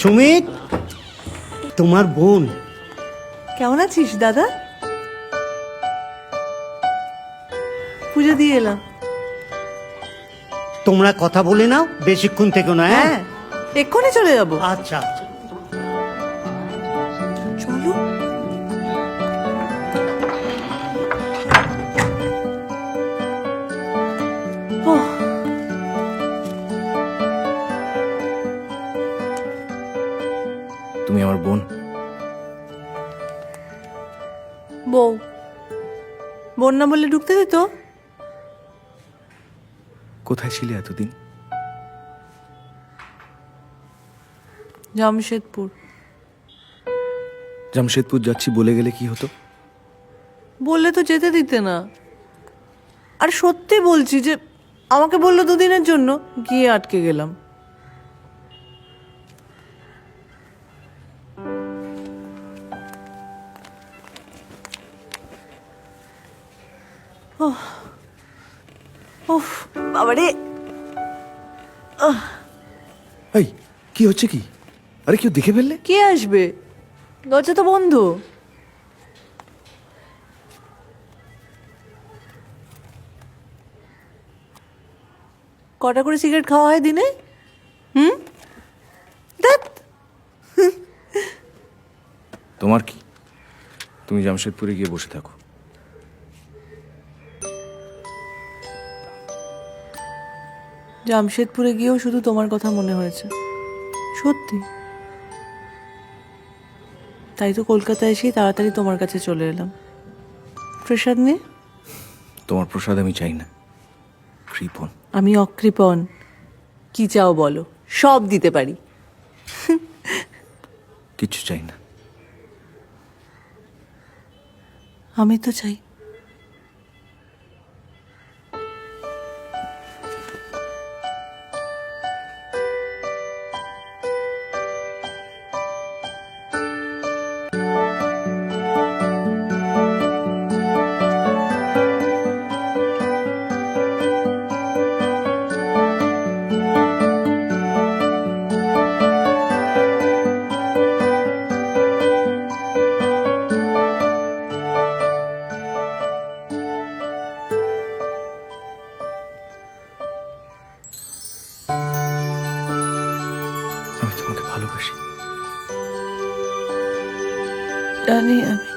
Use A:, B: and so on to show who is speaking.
A: সুমিত তোমার বোন।
B: কেমন আছিস দাদা? পুজো দিয়ে এলাম।
A: তোমরা কথা বলে নাও বেশিক্ষণ থেকে না হ্যাঁ?
B: হ্যাঁ এক্ষুনি চলে যাব।
A: আচ্ছা আচ্ছা।
B: চলো। ওহ,
C: তুমি আমার বোন।
B: বউ। বন্যা বললে ঢুকতে দিত?
C: কোথায় ছিলে এতদিন?
B: জামশেদপুর।
C: জামশেদপুর যাচ্ছি বলে গেলে কি হতো?
B: বললে তো যেতে দিতে না। আর সত্যি বলছি যে আমাকে বলল দুদিনের জন্য গিয়ে আটকে গেলাম। ওহ বাবারে।
C: এই কি হচ্ছে কি? আরে কেউ দেখে ফেললে?
B: কে আসবে? দরজা তো বন্ধ। কটা করে সিগারেট খাওয়া হয় দিনে? হুম? ধ্যাৎ।
C: তোমার কি? তুমি জামশেদপুরে গিয়ে বসে থাকো।
B: জামশেদপুরে গিয়েও শুধু তোমার কথা মনে হয়েছে। সত্যি। তাই তো কলকাতায় এসেই তাড়াতাড়ি তোমার কাছে চলে এলাম। প্রসাদ নিয়ে
C: তোমার প্রসাদ আমি চাই না। কৃপন।
B: আমি অকৃপণ কি চাও বলো? সব দিতে পারি।
C: কিচ্ছু চাই না।
B: আমি তো চাই
C: আমি তোমাকে ভালোবাসি
B: জানি আমি